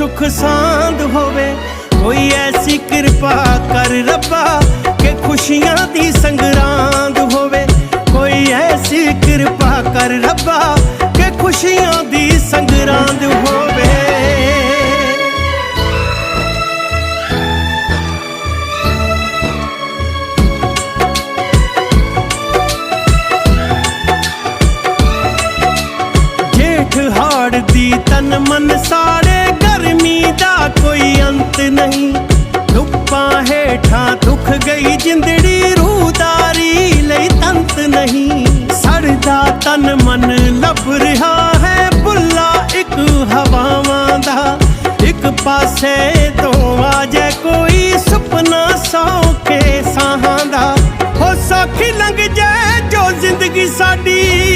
ਸੁਖ ਸਾਂਦ ਹੋਵੇ, ਕੋਈ ਐਸੀ ਕਿਰਪਾ ਕਰ ਰੱਬਾ ਕਿ ਖੁਸ਼ੀਆਂ ਦੀ ਸੰਗਰਾਂਦ ਹੋਵੇ। ਕੋਈ ਐਸੀ ਕਿਰਪਾ ਕਰ ਰੱਬਾ ਕਿ ਖੁਸ਼ੀਆਂ ਦੀ ਸੰਗਰਾਂਦ ਹੋਵੇ। ਜੇਠ ਹਾੜ ਦੀ ਤਨ ਮਨ ਸਾੜੇ ਗਰਮੀ ਦਾ ਕੋਈ ਅੰਤ ਨਹੀਂ। ਧੁੱਪਾਂ ਹੇਠਾਂ ਦੁੱਖ ਗਈ, ਜਿੰਦੜੀ ਰੂਦਾਰੀ ਲਈ ਤੰਤ ਨਹੀਂ। ਸੜਦਾ ਤਨ ਮਨ, ਲੱਭ ਰਿਹਾ ਹੈ ਬੁੱਲਾ ਇੱਕ ਹਵਾਵਾਂ ਦਾ। ਇੱਕ ਪਾਸੇ ਤੋਂ ਆ ਕੋਈ ਸੁਪਨਾ ਸੌ ਸਾਹਾਂ ਦਾ। ਹੋ ਸੌਖੀ ਲੰਘ ਜਾਏ ਜੋ ਜ਼ਿੰਦਗੀ ਸਾਡੀ